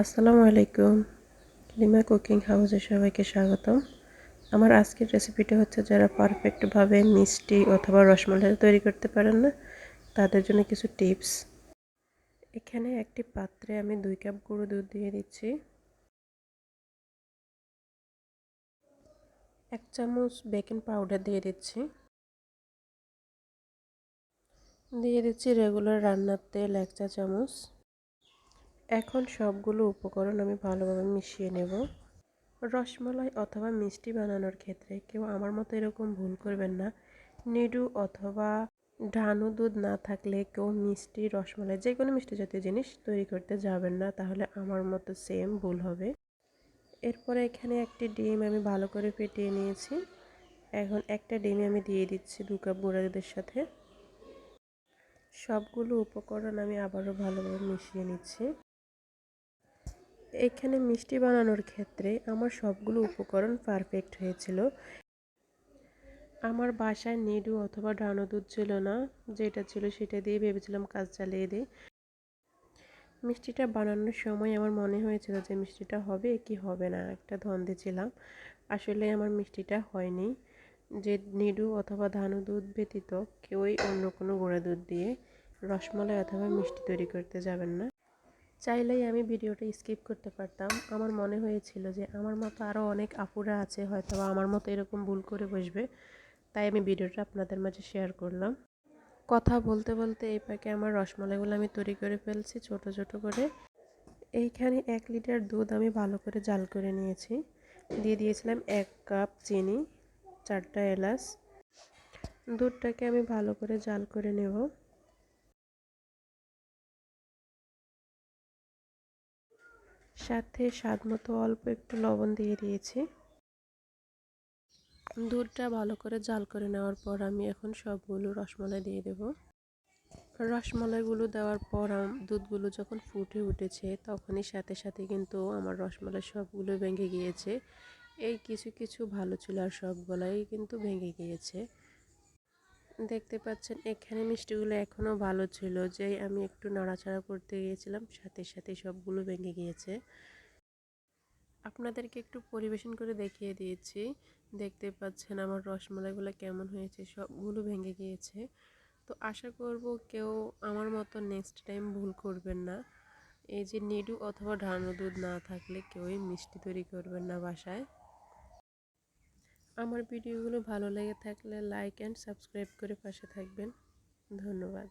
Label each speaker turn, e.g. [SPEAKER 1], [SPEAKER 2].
[SPEAKER 1] আসসালামু আলাইকুম। Lima cooking হাউসে সবাইকে স্বাগতম। আমার আজকের রেসিপিটা হচ্ছে যারা পারফেক্টভাবে মিষ্টি অথবা রসমালাই তৈরি করতে পারেন না, তাদের জন্য কিছু টিপস। এখানে একটি পাত্রে আমি দুই কাপ গুঁড়ো দুধ দিয়ে দিচ্ছি। এক চামচ বেকিং পাউডার দিয়ে দিচ্ছি। দিয়ে দিচ্ছি রেগুলার রান্নার তেল এক চা চামচ। এখন সবগুলো উপকরণ আমি ভালোভাবে মিশিয়ে নেব। রসমালাই অথবা মিষ্টি বানানোর ক্ষেত্রে কেউ আমার মতো এরকম ভুল করবেন না। নিডু অথবা ঢানু দুধ না থাকলে কেউ মিষ্টি, রসমালাই, যে কোনো মিষ্টি জাতীয় জিনিস তৈরি করতে যাবেন না, তাহলে আমার মতো সেম ভুল হবে। এরপরে এখানে একটি ডিম আমি ভালো করে ফেটিয়ে নিয়েছি। এখন একটা ডিমে আমি দিয়ে দিচ্ছি দু কাপ গুঁড়া সাথে। সবগুলো উপকরণ আমি আবারও ভালোভাবে মিশিয়ে নিচ্ছি। এখানে মিষ্টি বানানোর ক্ষেত্রে আমার সবগুলো উপকরণ পারফেক্ট হয়েছিল। আমার বাসায় নিডু অথবা ডানো দুধ ছিল না, যেটা ছিল সেটা দিয়ে ভেবেছিলাম কাজ চালিয়ে দিই। মিষ্টিটা বানানোর সময় আমার মনে হয়েছিল যে মিষ্টিটা হবে কি হবে না, একটা ধন্দে ছিলাম। আসলে আমার মিষ্টিটা হয়নি। যে নিডু অথবা ধানু দুধ ব্যতীত কেউই অন্য কোনো গুঁড়া দুধ দিয়ে রসমলাই অথবা মিষ্টি তৈরি করতে যাবেন না। চাইলেই আমি ভিডিওটা স্কিপ করতে পারতাম। আমার মনে হয়েছিল যে আমার মতো আরও অনেক আপুরা আছে হয়তো আমার মতো এরকম ভুল করে বসবে। তাই আমি ভিডিওটা আপনাদের মাঝে শেয়ার করলাম। কথা বলতে বলতে এই প্যাকে আমার রসমালাইগুলো আমি তৈরি করে ফেলছি ছোট ছোট করে। এইখানে এক লিটার দুধ আমি ভালো করে জাল করে নিয়েছি। দিয়ে দিয়েছিলাম এক কাপ চিনি, চারটা এলাচ। দুধটাকে আমি ভালো করে জাল করে নেব। সাথে স্বাদ মতো অল্প একটু লবণ দিয়ে দিয়েছি। দুধটা ভালো করে জাল করে নেওয়ার পর আমি এখন সবগুলো রসমালাই দিয়ে দেব। রসমালাইগুলো দেওয়ার পর দুধগুলো যখন ফুটে উঠেছে তখনই সাথে সাথে কিন্তু আমার রসমালাই সবগুলো ভেঙে গিয়েছে। এই কিছু কিছু ভালো ছিল আর সবগুলাই কিন্তু ভেঙে গিয়েছে। দেখতে পাচ্ছেন, এখানে মিষ্টিগুলো এখনও ভালো ছিল। যে আমি একটু নাড়াচাড়া করতে গিয়েছিলাম, সাথে সাথে সবগুলো ভেঙে গিয়েছে। আপনাদেরকে একটু পরিবেশন করে দেখিয়ে দিয়েছি। দেখতে পাচ্ছেন আমার রসমালাইগুলো কেমন হয়েছে, সবগুলো ভেঙে গিয়েছে। তো আশা করব কেউ আমার মতো নেক্সট টাইম ভুল করবেন না। এই যে নিডু অথবা ঢানো দুধ না থাকলে কেউই মিষ্টি তৈরি করবেন না বাসায়। আমার ভিডিওগুলো ভালো লেগে থাকলে লাইক অ্যান্ড সাবস্ক্রাইব করে পাশে থাকবেন। ধন্যবাদ।